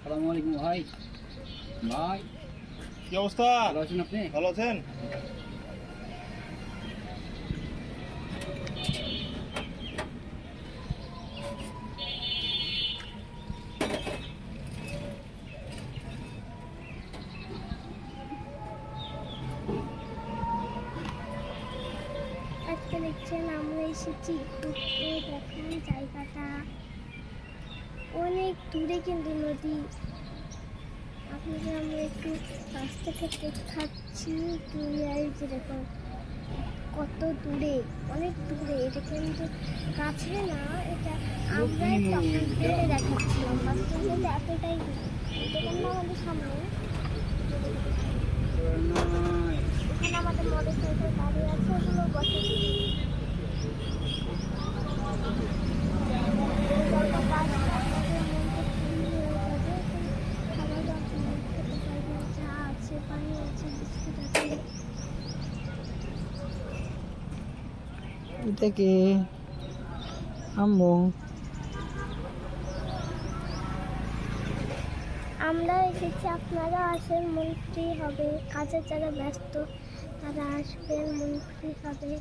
সালামু আলাইকুম ভাই। ভাই কি অবস্থা? ভালো আছেন আপনি? ভালো আছেন? আজকে দেখছেন আমরা এসেছি ঘুরতে দেখেন জায়গাটা। অনেক দূরে কিন্তু নদী। আপনাকে আমরা একটু কাছ থেকে দেখাচ্ছি দূরে এই যে দেখুন কত দূরে অনেক দূরে। এটা কিন্তু কাছে না এটা আমরা তখন দেখাচ্ছিলাম কিন্তু এতটাই না আমাদের সামনে। আমাদের মোটর সাইকেল গাড়ি আছে। ওগুলো বসে। এটা কি? আম্মু। আমরা এসেছি আপনারা আসেন মন্ত্রী হবে। কাজে যারা ব্যস্ত, তারা আসবেন মন্ত্রী হবে।